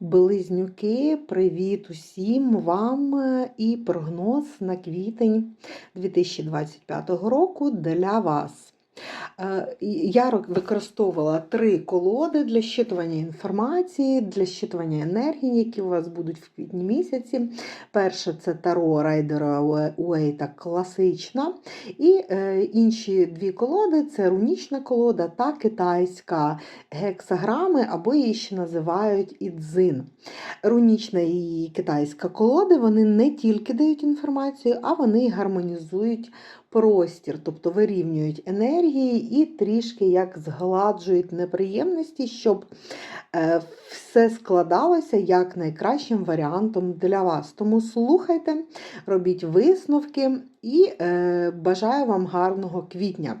Близнюки, привіт усім вам е, і прогноз на квітень 2025 року для вас. Е, Я використовувала три колоди для щитування інформації, для щитування енергії, які у вас будуть в квітні місяці. Перше це Таро Райдера Уейта класична. І е, інші дві колоди це рунічна колода та китайська гексаграми, або її ще називають ідзин. Рунічна і китайська колоди вони не тільки дають інформацію, а вони гармонізують простір, тобто вирівнюють енергії і трішки як згладжують неприємності, щоб е, все складалося як найкращим варіантом для вас. Тому слухайте, робіть висновки і е, бажаю вам гарного квітня.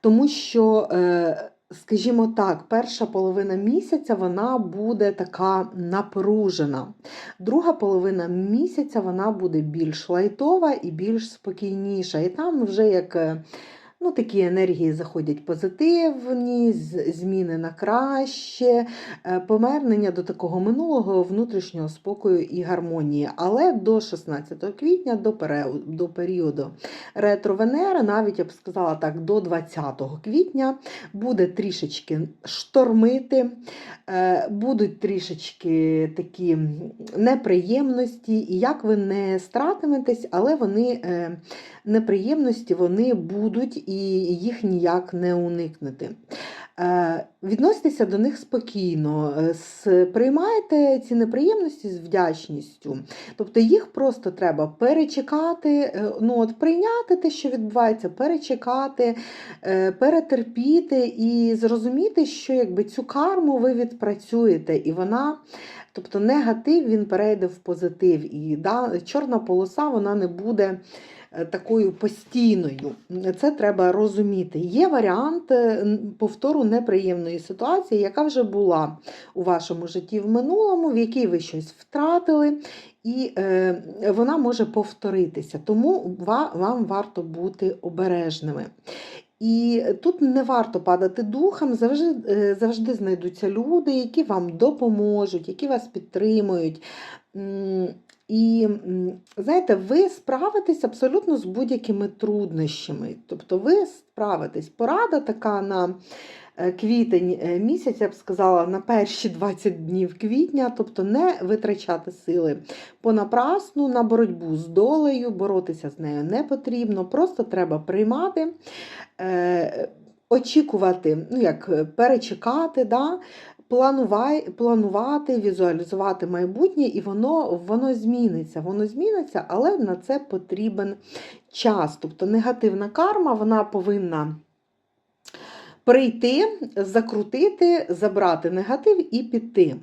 Тому що. Е, Скажімо так, перша половина місяця вона буде така напружена. Друга половина місяця вона буде більш лайтова і більш спокійніша. І там вже як ну, такі енергії заходять позитивні, зміни на краще, е, повернення до такого минулого внутрішнього спокою і гармонії. Але до 16 квітня, до періоду, до періоду ретро-Венери, навіть я б сказала так, до 20 квітня буде трішечки штормити, е, будуть трішечки такі неприємності, і як ви не стратиметесь, але вони е, неприємності вони будуть і їх ніяк не уникнути. Е, Відноситеся до них спокійно, е, приймайте ці неприємності з вдячністю. Тобто їх просто треба перечекати, е, ну от прийняти те, що відбувається, перечекати, перетерпіти і зрозуміти, що якби цю карму ви відпрацюєте, і вона. Тобто негатив він перейде в позитив, і да, чорна полоса вона не буде такою постійною. Це треба розуміти. Є варіант е, повтору неприємної ситуації, яка вже була у вашому житті в минулому, в якій ви щось втратили, і е, вона може повторитися. Тому вам варто бути обережними. І тут не варто падати духом, завжди, е, завжди знайдуться люди, які вам допоможуть, які вас підтримують. І знаєте, ви справитесь абсолютно з будь-якими труднощами. Тобто ви справитесь. Порада така на е, квітень е, місяць, я б сказала, на перші 20 днів квітня, тобто не витрачати сили понапрасну на боротьбу з долею, боротися з нею не потрібно, просто треба приймати. Е, Очікувати, ну як перечекати, да? Планувати, візуалізувати майбутнє, і воно, воно зміниться. Воно зміниться, але на це потрібен час. Тобто негативна карма вона повинна прийти, закрутити, забрати негатив і піти.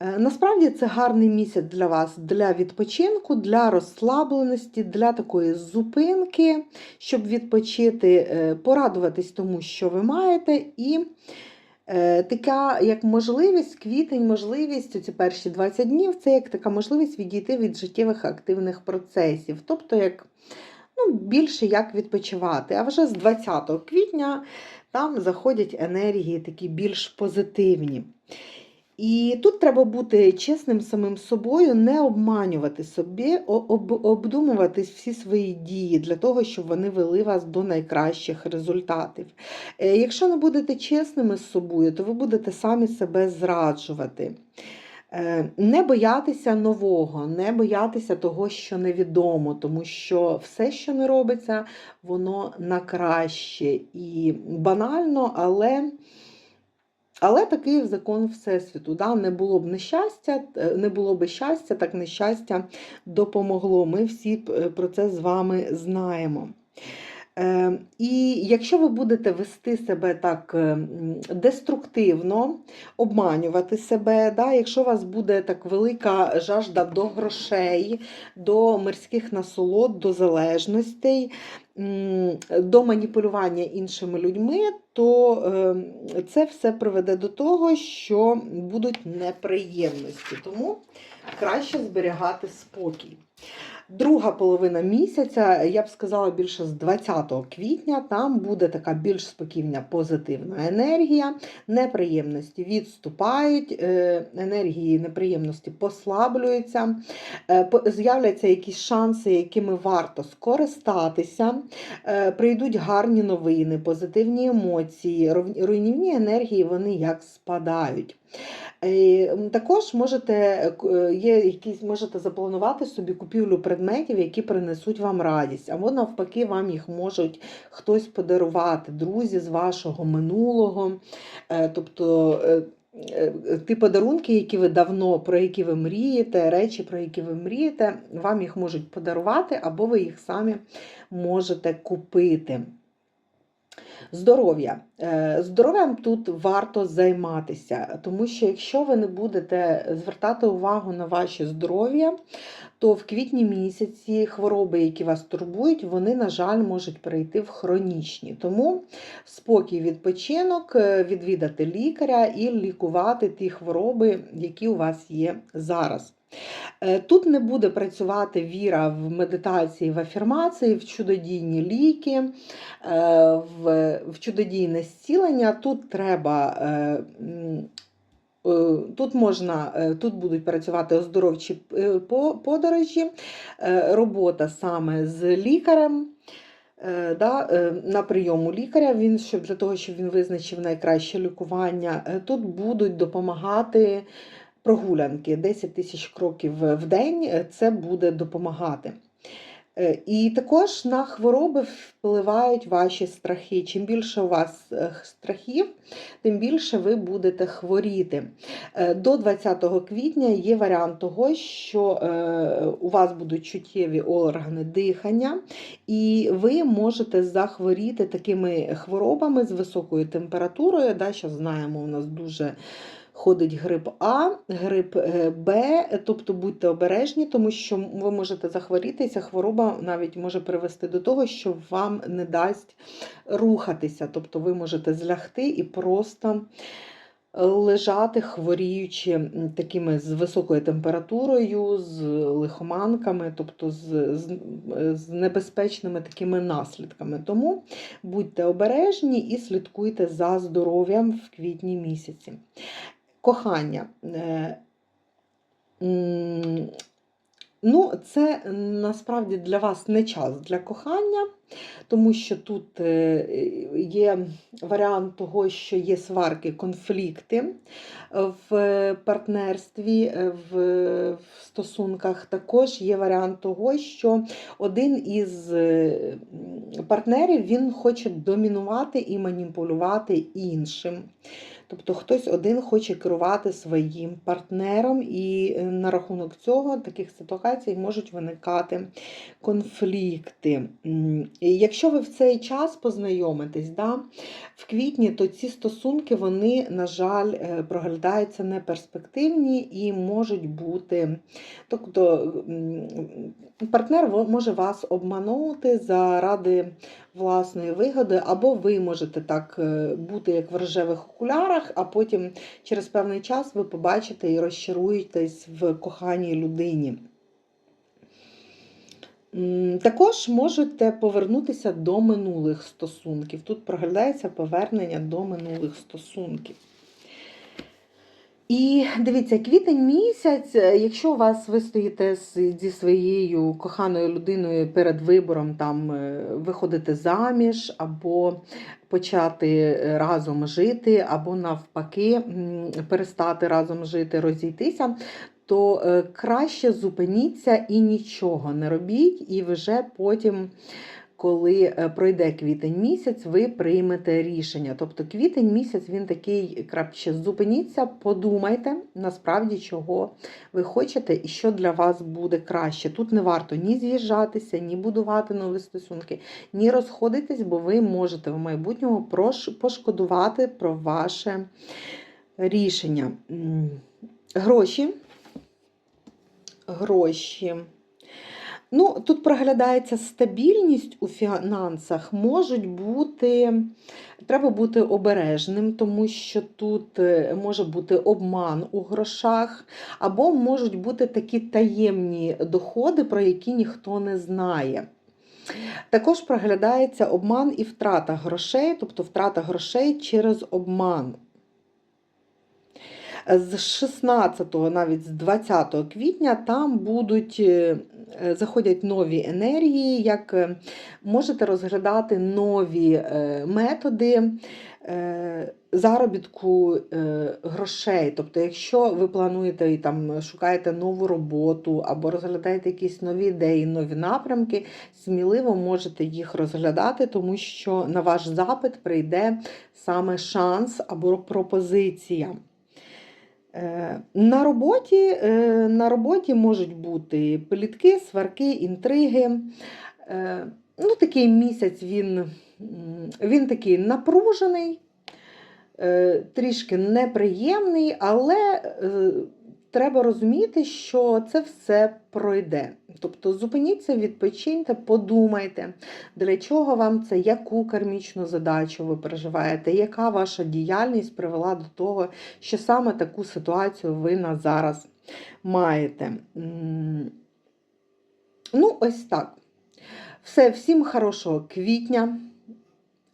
Е, Насправді це гарний місяць для вас для відпочинку, для розслабленості, для такої зупинки, щоб відпочити, е, порадуватись тому, що ви маєте, і така як можливість, квітень, можливість, ці перші 20 днів, це як така можливість відійти від життєвих активних процесів. Тобто, як ну, більше як відпочивати. А вже з 20 квітня там заходять енергії такі більш позитивні. І тут треба бути чесним самим собою, не обманювати собі, об, обдумувати всі свої дії для того, щоб вони вели вас до найкращих результатів. Е, Якщо не будете чесними з собою, то ви будете самі себе зраджувати. Е, Не боятися нового, не боятися того, що невідомо, тому що все, що не робиться, воно на краще і банально, але. Але такий закон Всесвіту. Да? Не було б нещастя, е, не було б щастя, так нещастя допомогло. Ми всі е, про це з вами знаємо. Е, І якщо ви будете вести себе так е, деструктивно, обманювати себе, да, якщо у вас буде так велика жажда до грошей, до мирських насолод, до залежностей, до маніпулювання іншими людьми, то е, це все приведе до того, що будуть неприємності. Тому краще зберігати спокій. Друга половина місяця, я б сказала, більше з 20 квітня, там буде така більш спокійна позитивна енергія, неприємності відступають, е, енергії неприємності послаблюються, е, з'являться якісь шанси, якими варто скористатися, е, прийдуть гарні новини, позитивні емоції, руйнівні енергії вони як спадають. Також можете, е, е, є якісь, можете запланувати собі купівлю предметів, які принесуть вам радість, або навпаки, вам їх можуть хтось подарувати, друзі з вашого минулого. Е, Тобто ті подарунки, які ви давно, про які ви мрієте, речі, про які ви мрієте, вам їх можуть подарувати, або ви їх самі можете купити. Здоров'я. Е, Здоров'ям тут варто займатися, тому що якщо ви не будете звертати увагу на ваше здоров'я, то в квітні місяці хвороби, які вас турбують, вони, на жаль, можуть перейти в хронічні. Тому спокій, відпочинок, е, відвідати лікаря і лікувати ті хвороби, які у вас є зараз. Е, Тут не буде працювати віра в медитації, в афірмації, в чудодійні ліки, е, в, чудодійне зцілення. Тут треба. е, Тут можна, тут будуть працювати оздоровчі подорожі, робота саме з лікарем. Да, на прийому лікаря він щоб для того, щоб він визначив найкраще лікування. Тут будуть допомагати прогулянки 10 тисяч кроків в день. е, Це буде допомагати. Е, І також на хвороби впливають ваші страхи. Чим більше у вас е, страхів, тим більше ви будете хворіти. До 20 квітня є варіант того, що у вас будуть чуттєві органи дихання, і ви можете захворіти такими хворобами з високою температурою. Да, Зараз знаємо, у нас дуже ходить грип А, грип е, Б, тобто будьте обережні, тому що ви можете захворіти, і ця хвороба навіть може привести до того, що вам не дасть рухатися. Тобто ви можете злягти і просто лежати, хворіючи такими з високою температурою, з лихоманками, тобто з, з, з небезпечними такими наслідками. Тому будьте обережні і слідкуйте за здоров'ям в квітні місяці. Кохання. Е, Ну, це насправді для вас не час для кохання, тому що тут е, є варіант того, що є сварки, конфлікти в партнерстві, е, в, стосунках. Також є варіант того, що один із партнерів він хоче домінувати і маніпулювати іншим. Тобто хтось один хоче керувати своїм партнером, і е, на рахунок цього таких ситуацій можуть виникати конфлікти. Якщо ви в цей час познайомитесь да, в квітні, то ці стосунки, вони, на жаль, е, проглядаються неперспективні і можуть бути. Тобто партнер може вас обманути заради власної вигоди, або ви можете так е, бути як в рожевих окулярах, а потім через певний час ви побачите і розчаруєтесь в коханій людині. Також можете повернутися до минулих стосунків. Тут проглядається повернення до минулих стосунків. І дивіться, квітень місяць, е, якщо у вас ви стоїте зі своєю коханою людиною перед вибором там е, виходити заміж, або почати е, разом жити, або навпаки перестати разом жити, розійтися, то краще зупиніться і нічого не робіть, і вже потім коли е, пройде квітень місяць, ви приймете рішення. Тобто квітень місяць він такий краще зупиніться, подумайте насправді, чого ви хочете і що для вас буде краще. Тут не варто ні з'їжджатися, ні будувати нові стосунки, ні розходитись, бо ви можете в майбутньому пошкодувати про ваше рішення. Гроші. Гроші. Ну, тут проглядається стабільність у фінансах, можуть бути, треба бути обережним, тому що тут е, може бути обман у грошах, або можуть бути такі таємні доходи, про які ніхто не знає. Також проглядається обман і втрата грошей, тобто втрата грошей через обман. З 16, навіть з 20 квітня там будуть е, заходять нові енергії, як е, можете розглядати нові е, методи заробітку грошей. Тобто, якщо ви плануєте і там шукаєте нову роботу або розглядаєте якісь нові ідеї, нові напрямки, сміливо можете їх розглядати, тому що на ваш запит прийде саме шанс або пропозиція. Е, На роботі, е, на роботі можуть бути плітки, сварки, інтриги. Е, Ну, такий місяць він, він такий напружений, трішки неприємний, але треба розуміти, що це все пройде. Тобто зупиніться, відпочиньте, подумайте, для чого вам це, яку кармічну задачу ви переживаєте, яка ваша діяльність привела до того, що саме таку ситуацію ви на зараз маєте. Ну, ось так. Все, всім хорошого квітня.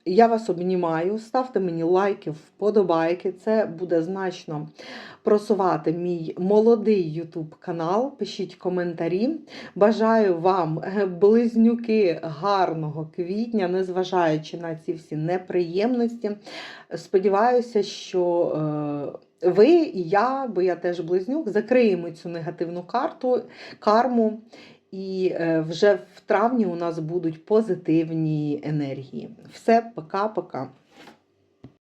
Я вас обнімаю. Ставте мені лайки, вподобайки. Це буде значно просувати мій молодий YouTube канал. Пишіть коментарі. Бажаю вам близнюки гарного квітня, незважаючи на ці всі неприємності. Сподіваюся, що е, ви і я, бо я теж близнюк, закриємо цю негативну карту, карму. І е, вже в травні у нас будуть позитивні енергії. Все, пока-пока.